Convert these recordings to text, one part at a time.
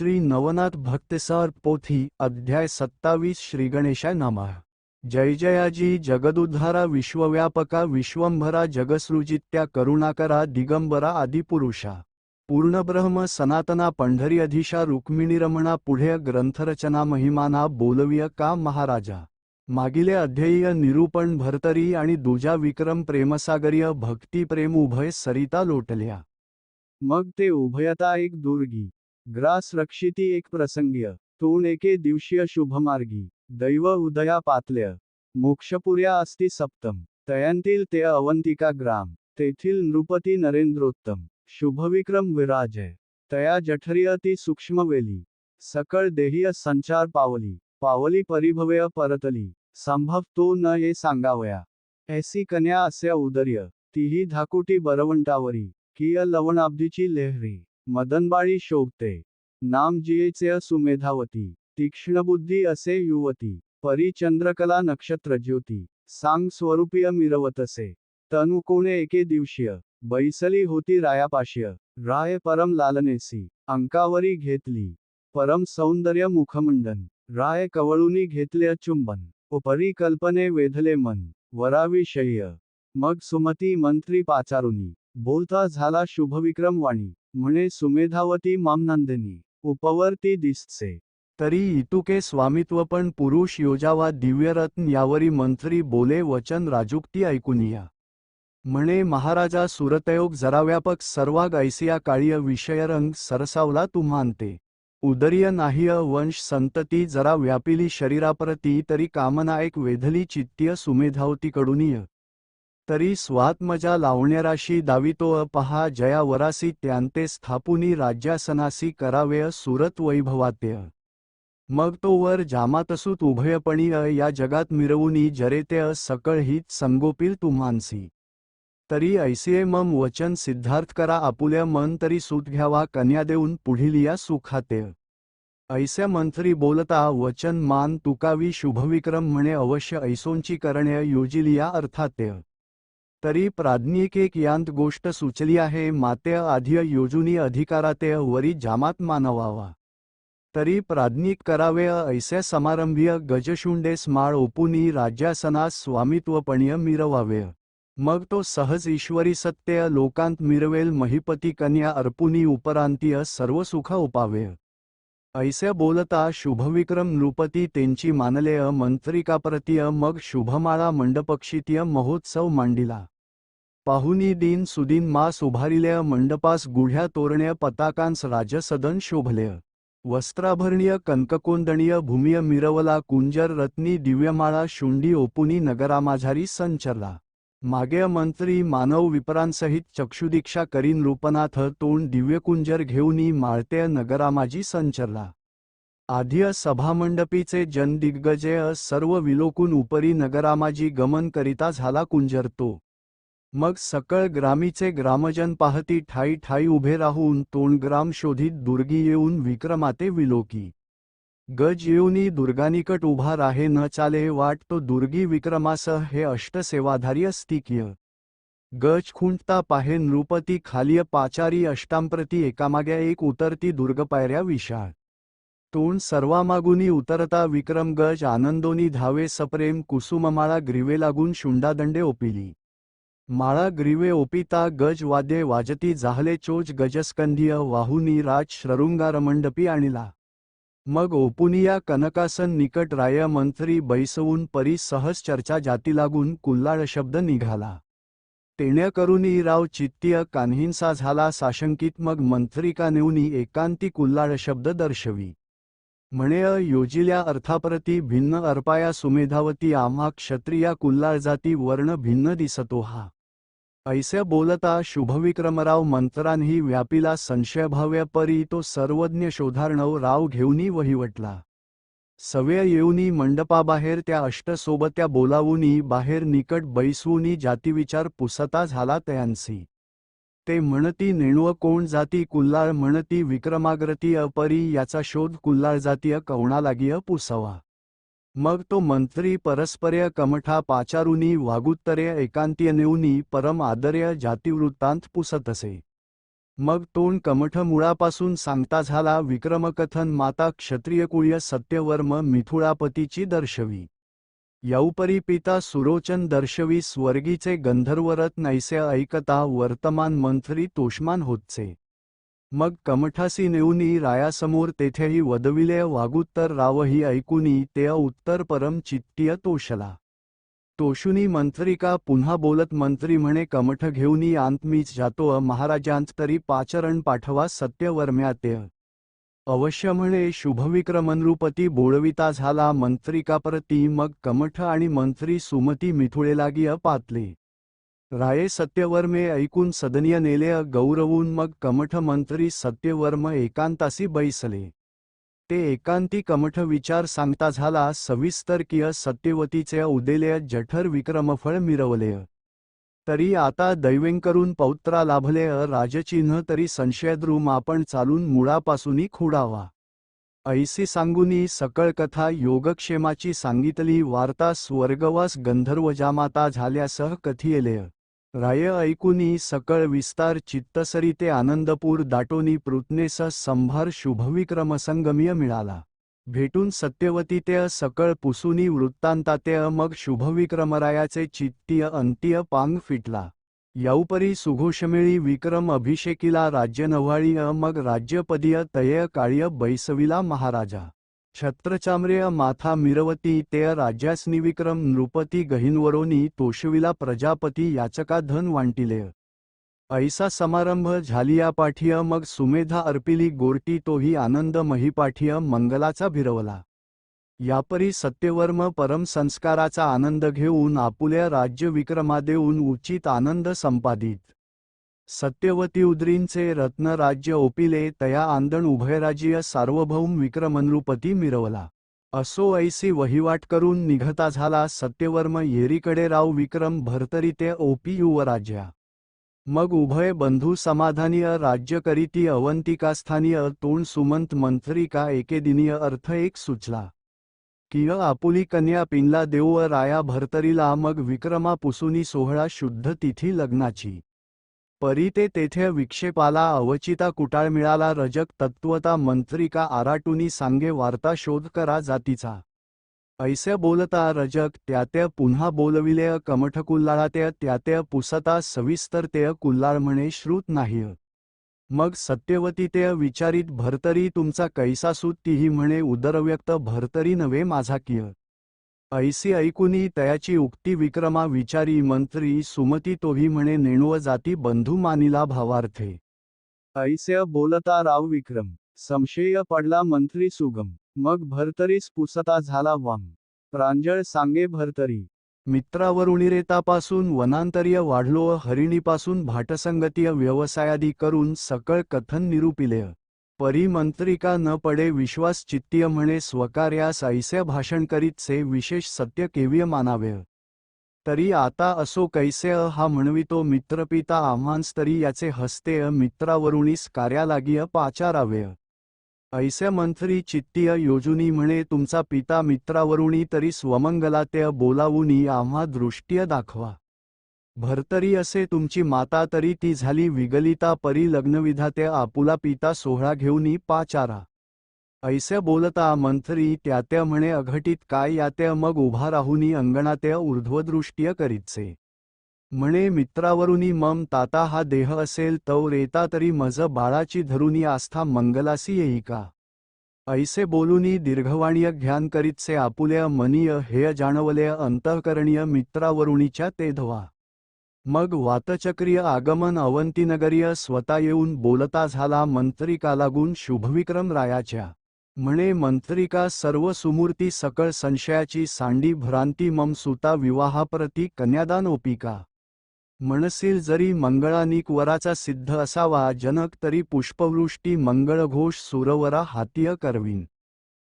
श्री नवनाथ भक्तसर पोथी अध्याय सत्तावीस श्री गणेशाय जय जयाजी जगदुद्धारा विश्वव्यापका विश्वंभरा जगसृजित्या करुणाकरा दिगंबरा आदिपुरुषा. पूर्णब्रह्म सनातना पंढरी अधिशा रुक्मिणीरमणा पुढे ग्रंथरचना महिमाना बोलविय का महाराजा. मागिले अध्येय निरूपण भरतरी आणि दुजा विक्रम प्रेमसागरीय भक्तिप्रेम उभय सरिता लोटल्या. मग ते उभयता एक दुर्गी. ग्रास रक्षिती एक प्रसंगीय तोण एके दिवशीय शुभमार्गी दैव उदया पातल्या मोक्षपुर्या अस्ति सप्तम तयांतील ते अवंतिका ग्राम तेथील नृपती नरेंद्रोत्तम शुभविक्रम विराजय तया जठरी अति सूक्ष्म वेली सकळ देहीय संचार पावली पावली परिभवय परतली संभव तो न ये सांगावया. ऐसी कन्या असे उदर्य तीही धाकुटी बरवंटावरी किय लवणाब्दीची लेहरी. मदनबाळी शोभते. नामजियेचे सुमेधावती तीक्ष्णबुद्धी असे युवती. परी चंद्रकला नक्षत्र ज्योती. सांग स्वरूपीय मिरवतसे. तनु कोणे एके दिवशीय. बैसली होती रायापाशीय. राय परम लालनेसी. अंकावरी घेतली. परम सौंदर्य मुखमंडन. राय कवळुनी घेतले चुंबन उपरी कल्पने वेधले मन. वराविषय्य मग सुमती मंत्री पाचारुनी. बोलता झाला शुभविक्रम वाणी म्हणे सुमेधावती मामनांदनी उपवर्ती दिसचे. तरी इतुके स्वामित्व पण पुरुष योजावा दिव्यरत्न यावरी मंत्री बोले वचन राजुक्ती ऐकुनिया. म्हणे महाराजा सुरतयोग जराव्यापक सर्वाग ऐसिया काळीय विषयरंग सरसावला तुम्हांते. उदरीय नाहीय वंश संतती जरा व्यापिली शरीराप्रती तरी कामना एक वेधली चित्तीय सुमेधावतीकडूनिय. तरी स्वात्मजा लावण्याराशी दावितो पहा जया वरासी त्यांते स्थापुनी राज्यासनासी करावेय सुरत वैभवात्य मग तो वर जामातसूत अ या जगात मिरवुनी जरेते सकळ हित संगोपील तुम्हांसी तरी ऐसे मम वचन सिद्धार्थ करा आपुल्या मन तरी सूत घ्यावा कन्या देऊन पुढिलिया सुखाते ऐस्या मंत्री बोलता वचन मान तुकावी शुभविक्रम म्हणे अवश्य ऐसोंची करणे योजिलिया अर्थात्य तरी प्राज्ञिक एक यांत गोष्ट सुचली आहे माते आधी योजुनी अधिकाराते वरी जामात मानवावा. तरी प्राज्ञिक करावे ऐसे समारंभीय गजशुंडे स्माळ ओपुनी राज्यासनास स्वामित्वपणीय मिरवावे. मग तो सहज ईश्वरी सत्य लोकांत मिरवेल महिपती कन्या अर्पुनी उपरांतीय सर्व सुख उपावे. ऐसे बोलता शुभविक्रम नृपती त्यांची मानलेय मंत्रिकाप्रतीय मग शुभमाळा मंडपक्षितीय महोत्सव मांडिला. पाहुनी दिन सुदीन मास उभारिलेय मंडपास गुढ्या तोरण्या पताकांस राजसदन शोभलेय. वस्त्राभरणीय कनककोंदणीय भूमिय मिरवला कुंजर रत्नी दिव्यमाळा शुंडी ओपुनी नगरामाझारी संचरला. मागे मंत्री मानव विपरांसहित चक्षुदीक्षा करीन रूपनाथ तोंड दिव्यकुंजर घेऊनी माळते नगरामाजी संचरला. आधी सभामंडपीचे जनदिग्गजय सर्व विलोकून उपरी नगरामाजी गमन करिता झाला कुंजर तो. मग सकळ ग्रामीचे ग्रामजन पाहती ठाई ठाई उभे राहून तोंडग्राम शोधित दुर्गी येऊन विक्रमाते विलोकी. गज येऊनी दुर्गानिकट उभा राहे न चाले वाट तो दुर्गी विक्रमासह हे अष्टसेवाधारी स्तिकीय गज खुंटता पाहे नृपती खालीय पाचारी अष्टांप्रती एकामाग्या एक उतरती दुर्गपायऱ्या विशाळ. तोंड सर्वामागुनी उतरता विक्रम गज आनंदोनी धावे सप्रेम कुसुममाळा ग्रीवे लागून शुंडादंडे ओपिली. माळा ग्रीवे ओपिता गज वाद्ये वाजती जाहले चोच गजस्कंधीय वाहुनी राज श्ररुंगारमंडपी आणला. मग ओपुनिया कनकासन निकट राय मंत्री बैसवून परी सहज चर्चा जाती लागून कुल्लाळ शब्द निघाला. तेण्या राव चित्तीय कान्हिंसा झाला साशंकित मग मंत्रिका नेऊनी एकांती कुल्लाळ शब्द दर्शवी. म्हणे योजिल्या अर्थाप्रती भिन्न अर्पाया सुमेधावती आम्हा क्षत्रिया कुल्लाळ जाती वर्ण भिन्न दिसतो हा. ऐसे बोलता शुभविक्रमराव मंत्रांही व्यापीला संशयभाव्य परी तो सर्वज्ञ शोधार्णव राव घेऊनी वहिवटला सव्य येऊनी मंडपाबाहेर त्या अष्टसोबत्या बोलावूनी बाहेर निकट बैसवूनी जातीविचार पुसता झाला त्यांसी. ते म्हणती नेणव कोण जाती कुल्लाळ म्हणती विक्रमाग्रती अपरी याचा शोध कुल्लाळ जातीय कवणा लागीय पुसवा. मग तो मंत्री परस्पर्य कमठा पाचारुनी वागुत्तर्य एकांतीय नेऊनी परम आदर्य जातिवृत्तांत पुसत असे मग तोंड कमठ मुळापासून सांगता झाला विक्रमकथन माता क्षत्रियकुळ्य सत्यवर्म मिथुळापतीची दर्शवी. यौपरी पिता सुरोचन दर्शवी स्वर्गीचे गंधर्वरत नैसे ऐकता वर्तमान मंत्री तोषमान होतचे मग कमठासी नेऊनी रायासमोर तेथेही वदविले वागुत्तर रावही ऐकुनी ते उत्तर परम चित्तीय तोषला. तोषुनी मंत्रिका पुन्हा बोलत मंत्री म्हणे कमठ घेऊनी आंतमीच जातो महाराजांत तरी पाचरण पाठवा सत्यवर्म्या अवश्य म्हणे शुभविक्रमनृपती बोळविता झाला मंत्रिकाप्रती मग कमठ आणि मंत्री सुमती मिथुळे लागी पातले. राये सत्यवर्मे ऐकून सदनीय नेले गौरवून मग कमठ मंत्री सत्यवर्म एकांतासी बैसले. ते एकांती कमठ विचार सांगता झाला सविस्तर किय सत्यवतीचे उदेलेय जठर विक्रमफळ मिरवलेय तरी आता दैवेंकरून पौत्रा लाभले राजचिन्ह तरी संशयद्रुम आपण चालून मुळापासूनही खुडावा. ऐसी सांगुनी सकळ कथा योगक्षेमाची सांगितली वार्ता स्वर्गवास गंधर्वजामाता झाल्यासह झाल्यासह कथियेले राय ऐकुनी सकळ विस्तार चित्तसरी ते आनंदपूर दाटोनी पृतनेस संभार शुभविक्रमसंगमीय मिळाला. भेटून सत्यवती ते सकळ पुसुनी वृत्तांताते मग शुभविक्रमरायाचे चित्तीय अंत्य पांग फिटला. याउपरी सुघोषमेळी विक्रम अभिषेकीला राज्यनव्हाळी मग राज्यपदीय तय काळ्य बैसविला महाराजा. छत्रचाम्रेय माथा मिरवती ते राज्यासनिविक्रम नृपती गहिनवरोनी तोषविला प्रजापती याचका धन वांटिले. ऐसा समारंभ झालिया पाठीय मग सुमेधा अर्पिली गोरटी तोही आनंद महिपाठीय मंगलाचा भिरवला. यापरी सत्यवर्म परम संस्काराचा आनंद घेऊन आपुल्या राज्य विक्रमा देऊन उचित आनंद संपादित. सत्यवती उद्रींचे रत्न राज्य ओपिले तया आंदण उभयराजीय सार्वभौम विक्रमनृपती मिरवला. असो ऐसी वहिवाट करून निघता झाला सत्यवर्म येरीकडे राव विक्रम भरतरीते ओपी युवराज्या. मग उभय बंधू समाधानीय राज्य करीती अवंतिकास्थानीय तोंड सुमंत मंत्रिका एकेदिनीय अर्थ एक सुचला. किय आपुली कन्या पिनला देऊ राया भरतरीला मग विक्रमा पुसुनी सोहळा शुद्ध तिथी लग्नाची. परी ते तेथे विक्षेपाला अवचिता कुटाळ मिळाला रजक तत्वता मंत्रिका आराटुनी सांगे वार्ता शोध करा जातीचा. ऐसे बोलता रजक त्यात्या पुन्हा बोलविले कमठकुल्लाळा त्या त्या पुसता सविस्तर ते कुल्लाळ म्हणे श्रुत नाही. मग सत्यवती ते विचारित भरतरी तुमचा कैसा सूत तीही म्हणे उदरव्यक्त भरतरी नव्हे माझा किय. ऐसी ऐकुनी तयाची उक्ती विक्रमा विचारी मंत्री सुमती तोही म्हणे नेणुव जाती बंधू मानिला भावार्थे. ऐसे बोलता राव विक्रम संशय पडला मंत्री सुगम मग भरतरीस पुसता झाला वाम प्रांजळ सांगे भरतरी. मित्रावरुणिरेतापासून वनांतरीय वाढलो हरिणीपासून भाटसंगतीय व्यवसायादी करून सकळ कथन निरूपिलेय. परिमंत्रिका न पडे विश्वास चित्तीय म्हणे स्वकार्यास ऐसे भाषण करीत से विशेष सत्य केव्य मानावे. तरी आता असो कैसे हा म्हणवितो मित्रपिता आम्हांस तरी याचे हस्ते मित्रावरुणीस कार्यालागीय पाचारावे. ऐसे मंत्री चित्तीय योजुनी म्हणे तुमचा पिता मित्रावरुणी तरी स्वमंगला ते बोलावूनी आम्हा दृष्टीय दाखवा. भरतरी असे तुमची माता तरी ती झाली विगलिता परी लग्नविधाते आपुला पिता सोहळा घेऊनी पाचारा. ऐसे बोलता मंथरी त्यात्या म्हणे अघटित काय यात्या मग उभा राहुनी अंगणात्या ऊर्ध्वदृष्टीय करीतसे. म्हणे मित्रावरुनी मम ताता हा देह असेल तव रेता तरी मज बाळाची धरुनी आस्था मंगलासी येई का. ऐसे बोलुनी दीर्घवाणीय घ्यान करीतसे आपुल्या मनीय हेय जाणवल्या अंतःकरणीय मित्रावरुणीच्या तेधवा मग वातचक्रीय आगमन अवंतीनगरीय स्वतः येऊन बोलता झाला मंत्रिका लागून शुभविक्रम रायाच्या. म्हणे मंत्रिका सर्व सुमूर्ती सकळ संशयाची सांडी भ्रांती मम सुता विवाहाप्रती कन्यादान ओपिका. म्हणसील जरी मंगळानिक वराचा सिद्ध असावा जनक तरी पुष्पवृष्टी मंगळघोष सुरवरा हातीय करवीन.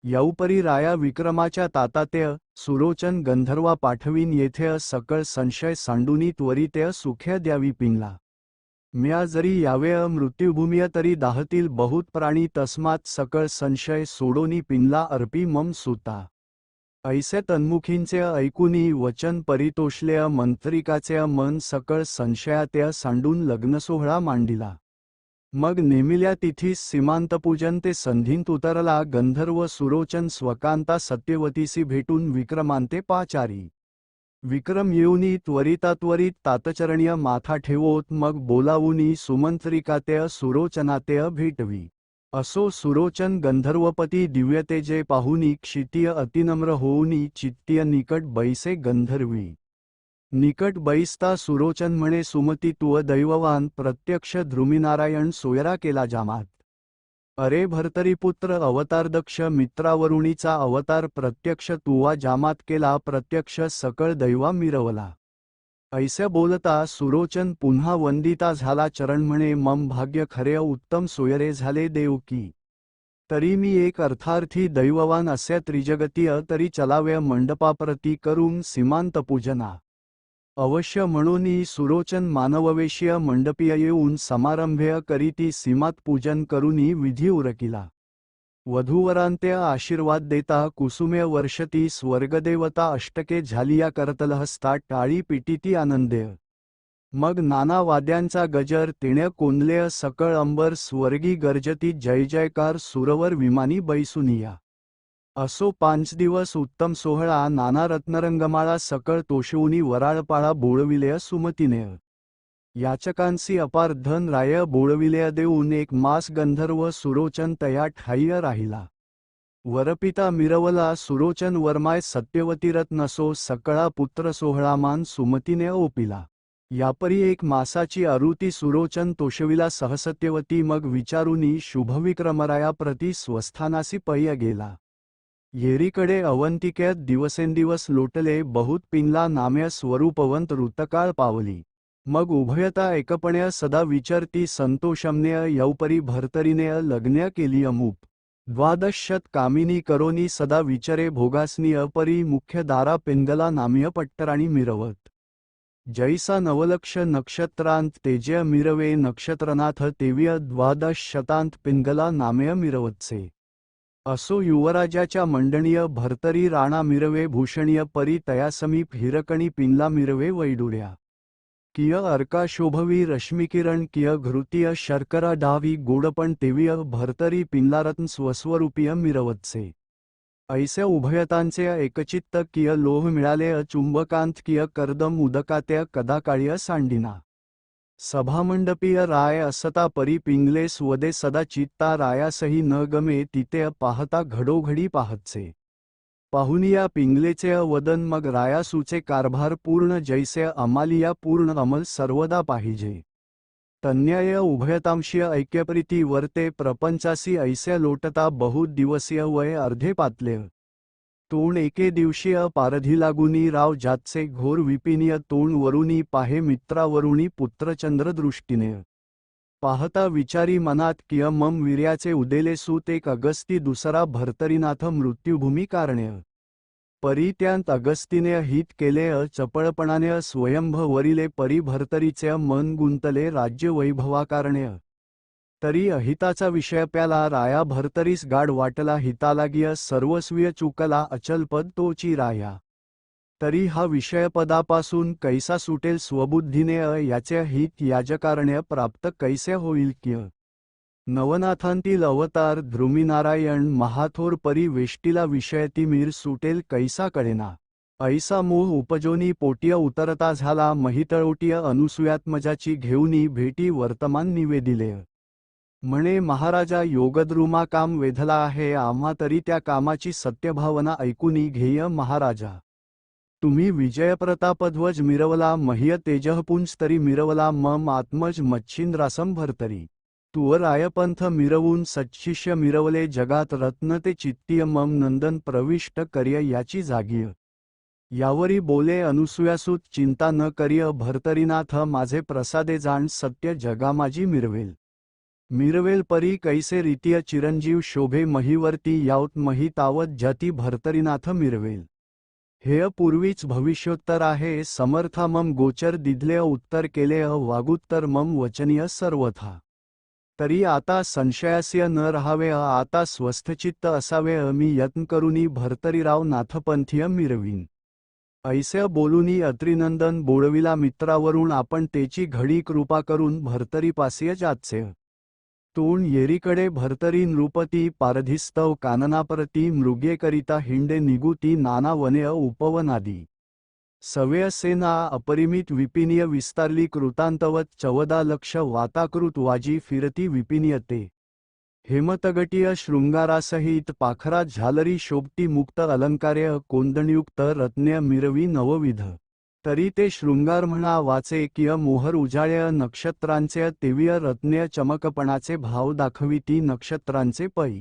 यौपरी राया विक्रमाच्या तातातेय सुरोचन गंधर्वा पाठवीन येथे सकळ संशय सांडुनी त्वरितेय सुख्य द्यावी पिंगला म्या जरी यावे मृत्युभूमिय तरी दाहतील बहुत प्राणी तस्मात सकळ संशय सोडोनी पिंगला अर्पी मम सुता. ऐसे तन्मुखींचे ऐकुनी वचन परितोषलेय मंत्रिकाचे मन सकळ संशयातेय सांडून लग्नसोहळा मांडिला. मग नेमिल्या तिथीस सीमांतपूजन ते संधींत उतरला गंधर्व सुरोचन स्वकांता सत्यवतीसी भेटून विक्रमांते पाचारी. विक्रम येऊनी त्वरितात्वरित तातचरणीय माथा ठेवोत मग बोलावूनी सुमंत्रिकातेय सुरोचनातेय भेटवी. असो सुरोचन गंधर्वपती दिव्यतेजे पाहुनी क्षितीय अतिनम्र होऊनी चित्तीय निकट बैसे गंधर्वी. निकट बैसता सुरोचन म्हणे सुमती तुव दैववान प्रत्यक्ष ध्रुमीनारायण सोयरा केला जामात. अरे भर्तरीपुत्र अवतारदक्ष मित्रावरुणीचा अवतार प्रत्यक्ष तुवा जामात केला प्रत्यक्ष सकळ दैवा मिरवला. ऐसे बोलता सुरोचन पुन्हा वंदिता झाला चरण म्हणे मम भाग्य खरे उत्तम सोयरे झाले देव की. तरी मी एक अर्थार्थी दैववान असे त्रिजगतीय तरी चलाव्य मंडपाप्रती करून सीमांत पूजना. अवश्य म्हणूनी सुरोचन मानववेशीय मंडपीय येऊन समारंभेय करीती सीमात पूजन करूनी विधी उरकिला. वधूवरांत्य आशीर्वाद देता कुसुमे वर्षती स्वर्गदेवता अष्टके झालिया करतलहस्ता टाळी पिटीती आनंदेय मग नाना वाद्यांचा गजर तिणे कोंदलेय सकळ अंबर स्वर्गी गर्जती जय जयकार सुरवर विमानी बैसुनिया. असो पाच दिवस उत्तम सोहळा नाना रत्नरंगमाळा सकळ तोषवुनी वराळपाळा बोळविलेय सुमतीने. याचकांसी अपार धन राय बोळविलेय देऊन एक मास गंधर्व सुरोचन तया ठाय्य राहिला. वरपिता मिरवला सुरोचन वर्माय सत्यवतीरत नसो सकळा पुत्र सोहळामान सुमतीने ओपिला. यापरी एक मासाची आरुती सुरोचन तोषविला सहसत्यवती मग विचारुनी शुभविक्रमराया प्रति स्वस्थानासी पय्य गेला. येरीकडे अवंतिकेत दिवसेंदिवस लोटले बहुत पिनला नाम्य स्वरूपवंत ऋतकाळ पावली. मग उभयता एकपणे सदा विचारती संतोषमनेय यौपरी भर्तरीनेय लग्न केली अमूप. द्वादशत कामिनी करोनी सदा विचरे भोगासनी अपरी मुख्य दारा पिंगला नाम्य पट्टराणी मिरवत. जैसा नवलक्ष नक्षत्रांत तेजय मिरवे नक्षत्रनाथ तेव्य द्वादश शतांत पिंगला नाम्य मिरवतसे. असो युवराजाच्या मंडणीय भर्तरी राणा मिरवे भूषणीय परी तयासमीप हिरकणी पिनला मिरवे वैडुळ्या किय अर्का शोभवी रश्मिकिरण किय घृतीय शर्करा डावी गोडपण तेवीय भर्तरी पिनलारत्न स्वस्वरूपीय मिरवतसे. ऐसे उभयतांचे एकचित्त किय लोह मिळाले चुंबकांत किय कर्दम उदकात्य कदाकाळीय सांडिना. सभामंडपीय राय असता परी पिंगले स्वदे सदा चित्ता रायासही न गमे तिथे पाहता घडोघडी पाहतसे. पाहुनिया पिंगलेचे वदन मग रायासूचे कारभार पूर्ण जैसे अमालिया पूर्ण अमल सर्वदा पाहिजे. तन्याय उभयतांशीय ऐक्यप्रीती वर्ते प्रपंचासी ऐसे लोटता बहुदिवसीय वय अर्धे पातले. तोंड एके दिवशीय पारधी लागुनी राव जातसे घोर विपिनीय तोंड वरुणी पाहे मित्रावरुणी पुत्रचंद्र दृष्टीने पाहता विचारी मनात किय मम वीर्याचे उदेले सूत एक अगस्ती दुसरा भरतरीनाथ मृत्युभूमी कारणे. परित्यांत अगस्तीने हित केले चपळपणाने स्वयंभ वरिले परी मन गुंतले राज्य वैभवाकारण्य तरी अहिताचा विषय प्याला राया भरतरीस गाड वाटला हितालागिय सर्वस्वीय चुकला अचलपद तोची राया. तरी हा विषयपदापासून कैसा सुटेल स्वबुद्धीने अ याचे हित याजकारण्य प्राप्त कैसे होईल किय? नवनाथांतील अवतार ध्रुमीनारायण महाथोर परी वेष्टीला विषयती मीर सुटेल कैसा कळेना? ऐसा मोह उपजोनी पोटिय उतरता झाला महितळोटीय अनुसूयात्मजाची घेऊनी भेटी वर्तमान निवेदिले म्हणे महाराजा योगद्रुमा काम वेधला आहे आम्हा तरी त्या कामाची सत्यभावना ऐकूनी घेय महाराजा. तुम्ही विजयप्रतापध्वज मिरवला मह्य तेजहपुंज तरी मिरवला मम आत्मज मच्छिंद्रासम भरतरी. तुवर आयपंथ मिरवून सच्छिष्य मिरवले जगात रत्न ते चित्तीय मम नंदन प्रविष्ट करिय याची जागीय. यावरी बोले अनुसूयासूत चिंता न करिय भरतरीनाथ माझे प्रसादे जाण सत्य जगामाजी मिरवेल. मिरवेल परी कैसे रीतीय चिरंजीव शोभे महीवरती यावत मही तावत जती भरतरीनाथ मिरवेल. हेय पूर्वीच भविष्योत्तर आहे समर्था मम गोचर दिधले उत्तर केले वागुत्तर मम वचनीय सर्वथा. तरी आता संशयास्य न राहावे आता स्वस्थचित्त असावे मी यत्न करुनी भरतरीराव नाथपंथीय मिरवीन. ऐसे बोलूनी अत्रिनंदन बोळविला मित्रावरून आपण तेची घडी कृपा करून भरतरीपासीय जातसे तूण येरीकडे भरतरी नृपती पारधिस्तव काननापरती मृगेकरिता हिंडे निगुती नाना वने उपवनादी. सवेय सेना अपरिमित विपिनीय विस्तारली कृतांतवत चवदा लक्ष वाताकृत वाजी फिरती विपिनीयते. हेमतगटीय शृंगारासहित पाखरात झालरी शोभती मुक्त अलंकार्य कोंदणयुक्त रत्न्य मिरवी नवविध. तरी ते शृंगार म्हणा वाचे किय मोहर उजाळ्य नक्षत्रांचे तेवीय रत्न्य चमकपणाचे भाव दाखविती नक्षत्रांचे पै.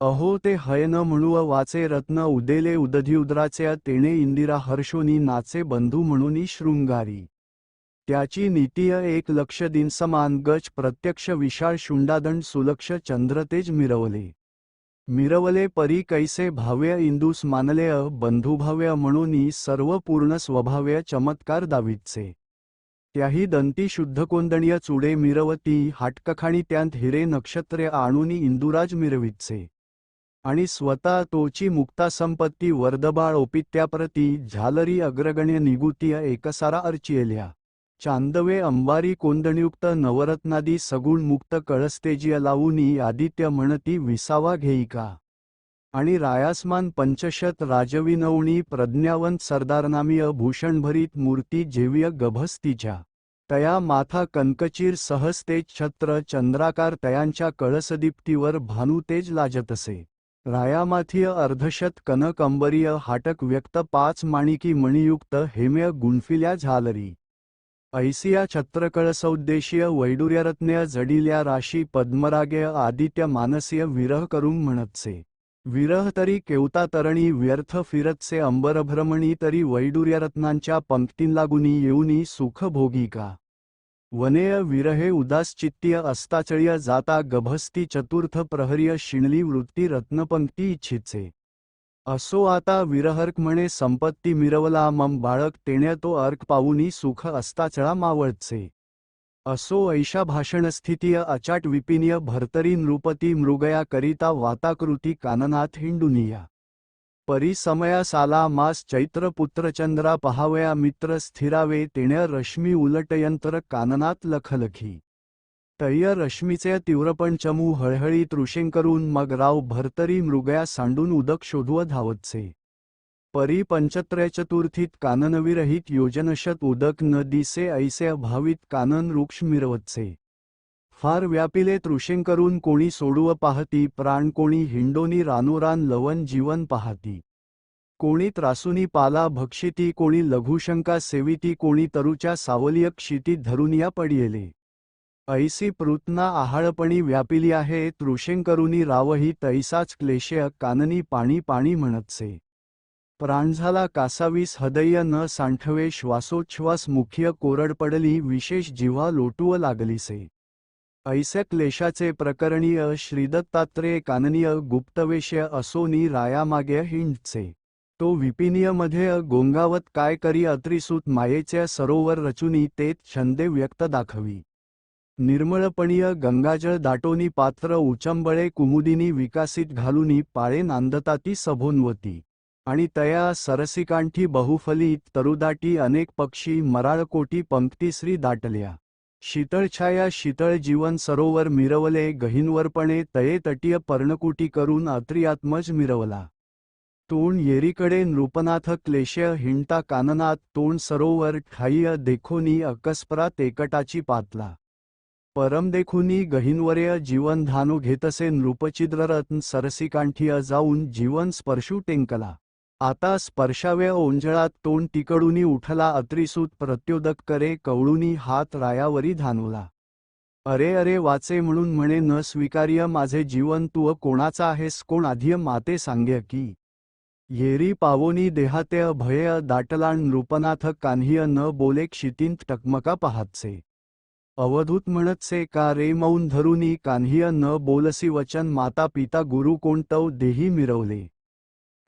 अहो ते हय न म्हणू वाचे रत्न उदेले उदधिउद्राचे तेणे इंदिरा हर्षोनी नाचे बंधू म्हणूनी शृंगारी. त्याची नीतीय एक लक्ष दिन समान गच प्रत्यक्ष विशाळ शुंडादंड सुलक्ष चंद्रतेज मिरवले. मिरवले परी कैसे भाव्य इंदूस मानले बंधुभाव्य म्हणून सर्व पूर्ण स्वभाव्य चमत्कार दावीचे त्याही दंती शुद्धकोंदणीय चुडे मिरवती हाटकखाणी त्यांत हिरे नक्षत्रे आणूनी इंदुराज मिरवितचे. आणि स्वतः तोची मुक्ता संपत्ती वर्दबाळ ओपित्याप्रती झालरी अग्रगण्य निगुतीय एकसारा अर्चियल्या. चांदवे अंबारी कोंदणयुक्त नवरत्नादी सगुण मुक्त कळस्तेजिय लावूनी आदित्य म्हणती विसावा घेईका. आणि रायासमान पंचशत राजविनवणी प्रज्ञावंत सरदारनामीय भूषणभरीत मूर्ती जेवीय गभस्तीच्या. तया माथा कनकचीर सहस्तेज छत्र चंद्राकार तयांच्या कळसदीप्तीवर भानुतेज लाजतसे. रायामाथीय अर्धशत कनक अंबरीय हाटक व्यक्त पाच माणिकी मणियुक्त हेम्य गुणफिल्या झालरी. ऐसिया छत्रकळसौद्देशीय वैडूर्यरत्न्य जडिल्या राशी पद्मरागेय आदित्य मानसीय विरह करून म्हणतसे. विरह तरी केवता तरणी व्यर्थ फिरतसे अंबरभ्रमणी तरी वैडूर्यरत्नांच्या पंक्तीं लागुनी येऊनी सुख भोगिका वनेय विरहे उदासचित्तीय अस्ताचळीय जाता गभस्ती चतुर्थ प्रहरीय शिणली वृत्ती रत्नपंक्ती इच्छितसे. असो आता विरहर्क म्हणे संपत्ती मिरवला मम बाळक तेण्या तो अर्क पाऊनी सुख अस्ताचळा मावळचे. असो ऐशा भाषणस्थितीय अचाट विपिनीय भर्तरी नृपती मृगया करिता वाताकृती काननाथ हिंडुनिया. परी समया साला मास चैत्र पुत्रचंद्रा पहावया मित्र स्थिरावे तेण्या रश्मी उलटयंत्र काननात लखलखी. तय्य रश्मीचे तीव्रपण चमू हळहळी तृषें करून मग राव भरतरी मृगया सांडून उदक शोधव धावतसे. परी पंचत्रय चतुर्थीत काननविरहित योजनशत उदक न दिसे ऐसे अभावित कानन वृक्ष मिरवतसे. फार व्यापिले तृषें करून कोणी सोडव पाहती प्राण कोणी हिंडोनी रानोरान लवन जीवन पाहती. कोणी त्रासुनी पाला भक्षिती कोणी लघुशंका सेविती कोणी तरुच्या सावलीय क्षिती धरुनिया पडियेले. ऐसी पृतना आहाळपणी व्यापिली आहे तृषेंकरुनी रावही तैसाच क्लेशय काननी पाणी पाणी म्हणतसे. प्राणझाला कासावीस हृदय न सांठवे श्वासोच्छ्वास मुख्य कोरड पडली विशेष जिव्हा लोटुव लागलीसे. ऐसे क्लेशाचे प्रकरणीय श्रीदत्तात्रेय काननीय गुप्तवेश्य असोनी रायामागे हिंडचे. तो विपिनीयमध्ये गोंगावत काय करी अत्रिसूत मायेच्या सरोवर रचुनी तेत छंदे व्यक्त दाखवी. निर्मळपणीय गंगाजळ दाटोनी पात्र उचंबळे कुमुदिनी विकासित घालुनी पाळे नांदताती सभोन्वती. आणि तया सरसिकांठी बहुफली तरुदाटी अनेक पक्षी मराळकोटी पंक्तिश्री दाटल्या. शीतळछाया शीतळ जीवन सरोवर मिरवले गहिनवरपणे तये तटीय पर्णकुटी करून अत्रियात्मज मिरवला. तोंड येरीकडे नृपनाथ क्लेशय हिंडता काननात तोंड सरोवर ठाय्य देखोनी अकस्परात एकटाची पातला. परमदेखुनी गहिनवर्य जीवन धानू घेतसे नृपचिद्ररत्न सरसिकांठीय जाऊन जीवन स्पर्शू टेंकला. आता स्पर्शाव्य ओंजळात तोंड तिकडूनी उठला अत्रिसूत प्रत्योदक करे कवळूनी हात रायावरी धानवला अरे अरे वाचे म्हणून म्हणे न स्वीकार्य माझे जीवन तू कोणाचा आहेस कोण आधी माते सांगे की. येरी पावोनी देहात्य भय दाटलाण नृपनाथ कान्हिय न बोले क्षितींत टकमका पाहातसे. अवधूत म्हणतसे का रे मौन धरुनी कान्हिय न बोलसी वचन माता पिता गुरु कोणतव देही मिरवले.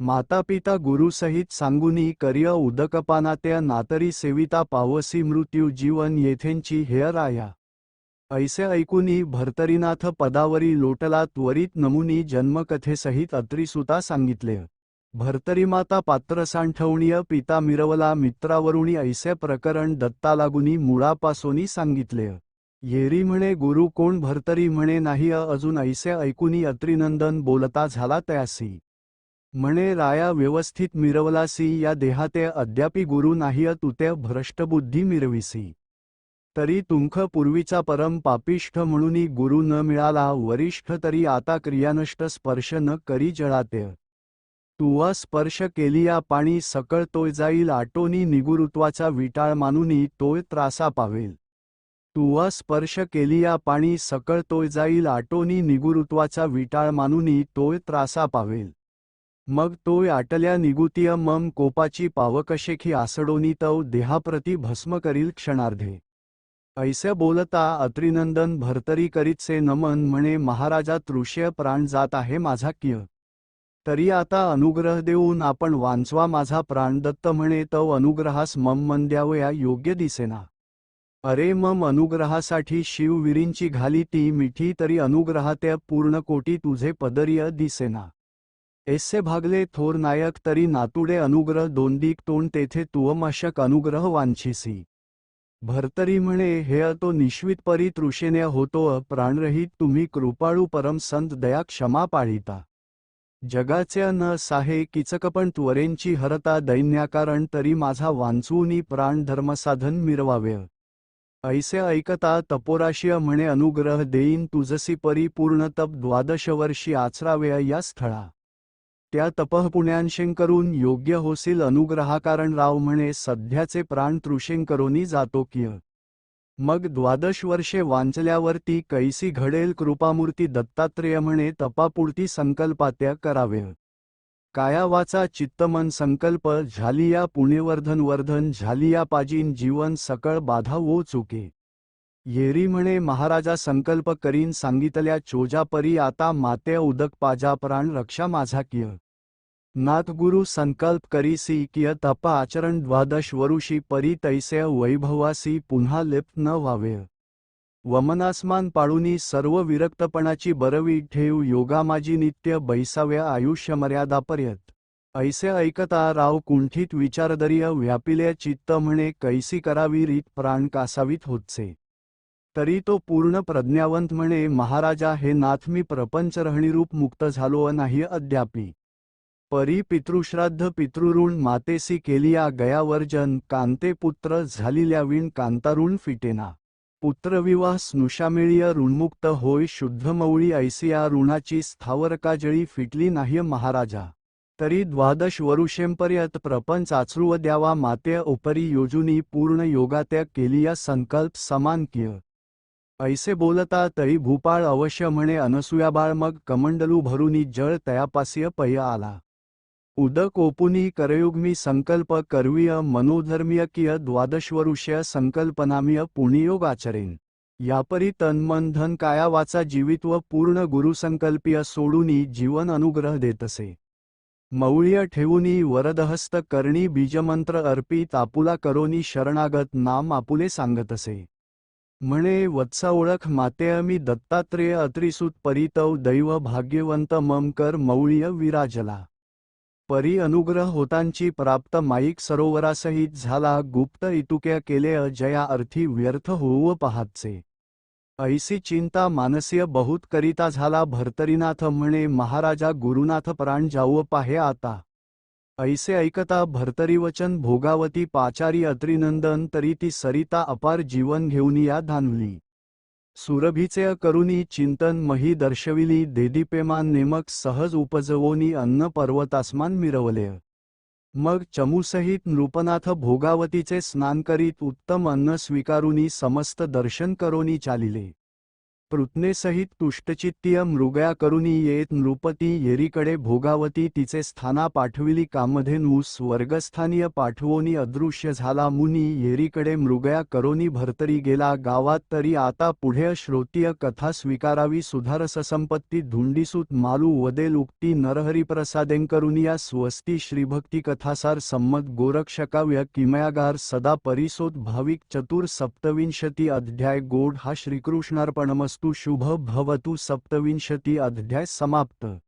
माता पिता गुरुसहित सांगुनी करिय उदकपानात्या नातरी सेविता पावसी मृत्यू जीवन येथेंची हेअ राया. ऐसे ऐकुनी भरतरीनाथ पदावरी लोटला त्वरित नमुनी जन्मकथेसहित अत्रिसुता सांगितले. भर्तरीमाता पात्र सांठवणीय पिता मिरवला मित्रावरुणी ऐसे प्रकरण दत्ता लागुनी मुळापासोनी सांगितले. येरी म्हणे गुरु कोण भरतरी म्हणे नाही अजून ऐसे ऐकुनी अत्रिनंदन बोलता झाला तयासी. म्हणे राया व्यवस्थित मिरवलासी या देहाते अद्यापी गुरु नाही तुते भ्रष्टबुद्धी मिरविसी. तरी तुंख पूर्वीचा परम पापिष्ठ म्हणूनी गुरु न मिळाला वरिष्ठ तरी आता क्रियानष्ट स्पर्श न करी जळाते. तुवा स्पर्श केलिया पाणी सकळ तोय जाईल आटोनी निगुरुत्वाचा विटाळ मानुनी तोय त्रासा पावेल. तुवा स्पर्श केलिया पाणी सकळ तोय जाईल आटोनी निगुरुत्वाचा विटाळ मानुनी तोय त्रासा पावेल. मग तोय आटल्या निगुतीय मम कोपाची पावकशेखी आसडोनी तव देहाप्रती भस्म करील क्षणार्धे. ऐसे बोलता अत्रिनंदन भरतरी करीतसे नमन म्हणे महाराजा तृष्य प्राण जात आहे माझा किय. तरी आता अनुग्रह देऊन आपण वांचवा माझा प्राणदत्त म्हणे तव अनुग्रहास मम मन द्यावया योग्य दिसेना. अरे मम अनुग्रहासाठी शिवविरींची घाली ती मिठी तरी अनुग्रहात्या पूर्ण कोटी तुझे पदरीय दिसेना. एसे भागले थोर नायक तरी नातुडे अनुग्रह दोंदीक तोंड तेथे तुवमाशक अनुग्रह वांछिसी. भरतरी म्हणे हे तो निश्वित परी तृषेने होतो प्राणरहित तुम्ही कृपाळू परम संत दया क्षमा पाळिता. जगाचे न साहे किचकपण त्वरेंची हरता दैन्याकारण तरी माझा वांचूनी प्राण धर्मसाधन मिरवावे. ऐसे ऐकता तपोराशिय म्हणे अनुग्रह देईन तुझसी परिपूर्ण तप द्वादश वर्षी आचरावे या स्थळा. त्या तपः करून योग्य होसील अनुग्रहाकारण राव म्हणे सध्याचे प्राण तृषेंकरोनी जातो किय मग द्वादश वर्षे वांचल्यावरती कैसी घडेल कृपामूर्ती दत्तात्रेय म्हणे तपापुरती संकल्पात्या करावे. कायावाचा चित्तमन संकल्प झालिया पुणेवर्धन वर्धन झालिया पाजीन जीवन सकळ बाधा वो चुके. येरी म्हणे महाराजा संकल्प करीन सांगितल्या चोजा परी आता माते उदक पाजा प्राण रक्षा माझा किय. नाथगुरु संकल्प करीसी किय तप आचरण द्वादश वरुषी परी तैसे वैभवासी पुन्हा लिप्त न व्हावे. वमनासमान पाळूनी सर्व विरक्तपणाची बरवी ठेव योगामाजी नित्य बैसाव्या आयुष्य मर्यादापर्यंत ऐसे ऐकता राव कुंठित विचारदरीय व्यापिले चित्त म्हणे कैसी करावी रीत प्राण कासावीत होतसे. तरी तो पूर्ण प्रज्ञावंत म्हणे महाराजा हे नाथ मी प्रपंच रहणीरूप मुक्त झालो नाही अद्यापी. परी पितृश्राद्ध पितृऋण मातेसी केलिया गयावर्जन कांते पुत्र झालिल्या विण कांतारुण फिटेना. पुत्रविवाह स्नुषामिळीय ऋणमुक्त होय शुद्धमौळी ऐसिया ऋणाची स्थावरकाजळी फिटली नाही महाराजा. तरी द्वादश वरुषेंपर्यंत प्रपंच आचरुव द्यावा माते उपरी योजुनी पूर्ण योगात्या केलिया संकल्प समान किय. ऐसे बोलता तरी भूपाळ अवश्य म्हणे अनसुयाबाळ मग कमंडलू भरुनी जळ तयापासीय पय आला. उदक ओपुनी करयुग्मी संकल्प करवीय मनोधर्मीय किय द्वादशवरुषय संकल्पनामीय पुण्ययोग आचरेन यापरी तन्मन धन कायावाचा जीवित्व पूर्ण गुरुसंकल्पीय सोडूनी जीवन अनुग्रह देतसे. मौळ्य ठेवूनी वरदहस्त करणी बीजमंत्र अर्पित आपुला करोनी शरणागत नाम आपुले सांगतसे. म्हणे वत्सा ओळख मातेअमी दत्तात्रेय अत्रिसूत परितव दैव भाग्यवंत मम कर मौळीय विराजला. परी अनुग्रह होतांची प्राप्त माईक सरोवरासहित झाला गुप्त इतुक्या केले अजया अर्थी व्यर्थ होऊ पाहातचे ऐसी चिंता मानसीय बहुत करिता झाला भरतरीनाथ म्हणे महाराजा गुरुनाथ प्राण जाऊ पाहे आता. ऐसे ऐकता भर्तरीवचन भोगावती पाचारी अत्रिनंदन तरी ती सरिता अपार जीवन घेऊन या धानवली सुरभीचे करुनी चिंतन मही दर्शविली देदीपेमान नेमक सहज उपजवोनी अन्न पर्वतासमान मिरवले मग चमूसहित नृपनाथ भोगावतीचे स्नान करीत उत्तम अन्न स्वीकारुनी समस्त दर्शन करोनी चालिले. पृत्नेसहित तुष्टचित्तीय मृगया करुनी येत नृपती येरीकडे भोगावती तिचे स्थाना पाठविली कामधेनू स्वर्गस्थानीय पाठवोनी अदृश्य झाला मुनी येरीकडे मृगया करोनी भरतरी गेला गावात तरी आता पुढे श्रोतीय कथा स्वीकारावी सुधारस संपत्ती धुंडीसूत मालू वदेल उक्ती नरहरिप्रसादेंकरुनिया स्वस्ती श्रीभक्ती कथासार संमत गोरक्षकाव्य किमयागार सदा परिसोत भाविक चतुर सप्तविंशती अध्याय गोड हा श्रीकृष्णार्पणमस्त. शुभ भवतु सप्तविंशती अध्याय समाप्त.